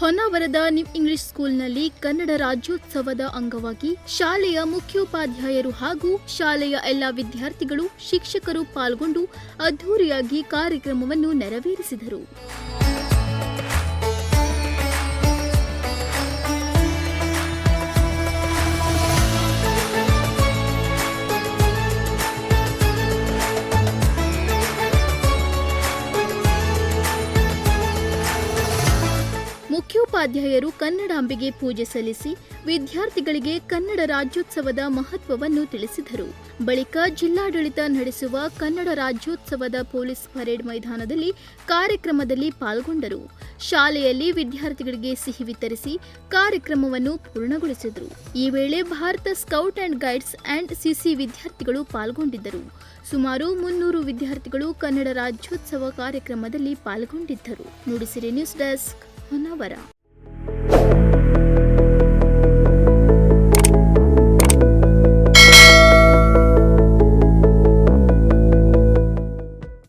ಹೊನ್ನಾವರದ new English ಸ್ಕೂಲ್ನಲ್ಲಿ ಕನ್ನಡ ರಾಜ್ಯೋತ್ಸವದ ಅಂಗವಾಗಿ ಶಾಲೆಯ ಮುಖ್ಯೋಪಾಧ್ಯಾಯರು ಹಾಗೂ ಶಾಲೆಯ ಎಲ್ಲ ವಿದ್ಯಾರ್ಥಿಗಳು ಶಿಕ್ಷಕರು ಪಾಲ್ಗೊಂಡು ಅದ್ದೂರಿಯಾಗಿ ಕಾರ್ಯಕ್ರಮವನ್ನು ನೆರವೇರಿಸಿದರು. ಮುಖ್ಯೋಪಾಧ್ಯಾಯರು ಕನ್ನಡಾಂಬೆಗೆ ಪೂಜೆ ಸಲ್ಲಿಸಿ ವಿದ್ಯಾರ್ಥಿಗಳಿಗೆ ಕನ್ನಡ ರಾಜ್ಯೋತ್ಸವದ ಮಹತ್ವವನ್ನು ತಿಳಿಸಿದರು. ಬಳಿಕ ಜಿಲ್ಲಾಡಳಿತ ನಡೆಸುವ ಕನ್ನಡ ರಾಜ್ಯೋತ್ಸವದ ಪೊಲೀಸ್ ಪರೇಡ್ ಮೈದಾನದಲ್ಲಿ ಕಾರ್ಯಕ್ರಮದಲ್ಲಿ ಪಾಲ್ಗೊಂಡರು. ಶಾಲೆಯಲ್ಲಿ ವಿದ್ಯಾರ್ಥಿಗಳಿಗೆ ಸಿಹಿ ವಿತರಿಸಿ ಕಾರ್ಯಕ್ರಮವನ್ನು ಪೂರ್ಣಗೊಳಿಸಿದರು. ಈ ವೇಳೆ Bharat scout and guides and CC ವಿದ್ಯಾರ್ಥಿಗಳು ಪಾಲ್ಗೊಂಡಿದ್ದರು. ಸುಮಾರು ಮುನ್ನೂರು ವಿದ್ಯಾರ್ಥಿಗಳು ಕನ್ನಡ ರಾಜ್ಯೋತ್ಸವ ಕಾರ್ಯಕ್ರಮದಲ್ಲಿ ಪಾಲ್ಗೊಂಡಿದ್ದರು. Nudisiri news desk. ಹೊನ್ನಾವರ